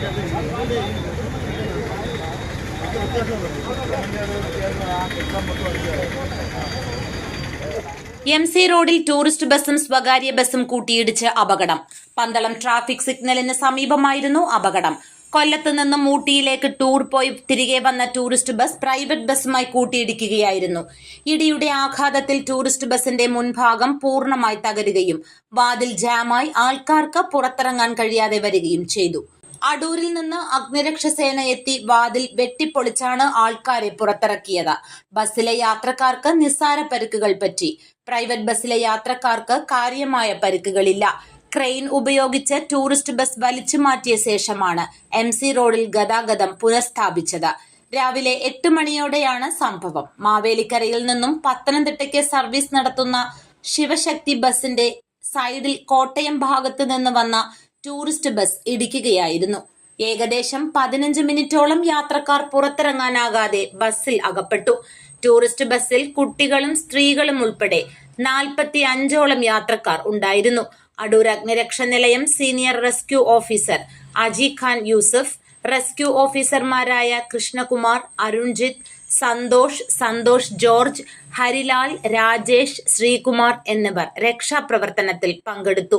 M C റോഡിൽ tourist ബസ്സും സ്വകാര്യ ബസ്സും കൂട്ടിയിടിച്ച് അപകടം. പന്തളം ട്രാഫിക് സിഗ്നലിന് സമീപമായിരുന്നു അപകടം. കൊല്ലത്ത് നിന്നും ഊട്ടിയിലേക്ക് ടൂർ പോയി തിരികെ വന്ന ടൂറിസ്റ്റ് ബസ് പ്രൈവറ്റ് ബസ്സുമായി കൂട്ടിയിടിക്കുകയായിരുന്നു. ഇടിയുടെ ആഘാതത്തിൽ ടൂറിസ്റ്റ് ബസിന്റെ മുൻഭാഗം പൂർണമായി തകരുകയും വാതിൽ ജാമായി ആൾക്കാർക്ക് പുറത്തിറങ്ങാൻ കഴിയാതെ വരികയും ചെയ്തു. അടൂരിൽ നിന്ന് അഗ്നിരക്ഷാസേന എത്തി വാതിൽ വെട്ടിപ്പൊളിച്ചാണ് ആൾക്കാരെ പുറത്തിറക്കിയത്. ബസ്സിലെ യാത്രക്കാർക്ക് നിസ്സാര പരിക്കുകൾ പറ്റി. പ്രൈവറ്റ് ബസ്സിലെ യാത്രക്കാർക്ക് കാര്യമായ പരിക്കുകളില്ല. ക്രെയിൻ ഉപയോഗിച്ച് ടൂറിസ്റ്റ് ബസ് വലിച്ചു മാറ്റിയ ശേഷമാണ് എം സി റോഡിൽ ഗതാഗതം പുനഃസ്ഥാപിച്ചത്. രാവിലെ എട്ട് മണിയോടെയാണ് സംഭവം. മാവേലിക്കരയിൽ നിന്നും പത്തനംതിട്ടയ്ക്ക് സർവീസ് നടത്തുന്ന ശിവശക്തി ബസിന്റെ സൈഡിൽ കോട്ടയം ഭാഗത്ത് നിന്ന് വന്ന ടൂറിസ്റ്റ് ബസ് ഇടിക്കുകയായിരുന്നു. ഏകദേശം പതിനഞ്ച് മിനിറ്റോളം യാത്രക്കാർ പുറത്തിറങ്ങാനാകാതെ ബസ്സിൽ അകപ്പെട്ടു. ടൂറിസ്റ്റ് ബസ്സിൽ കുട്ടികളും സ്ത്രീകളും ഉൾപ്പെടെ നാൽപ്പത്തി അഞ്ചോളം യാത്രക്കാർ ഉണ്ടായിരുന്നു. അടൂർ അഗ്നിരക്ഷ നിലയം senior rescue officer Aji Khan Yusuf rescue ഓഫീസർമാരായ കൃഷ്ണകുമാർ അരുൺജിത്ത് സന്തോഷ് സന്തോഷ് ജോർജ് ഹരിലാൽ രാജേഷ് ശ്രീകുമാർ എന്നിവർ രക്ഷാപ്രവർത്തനത്തിൽ പങ്കെടുത്തു.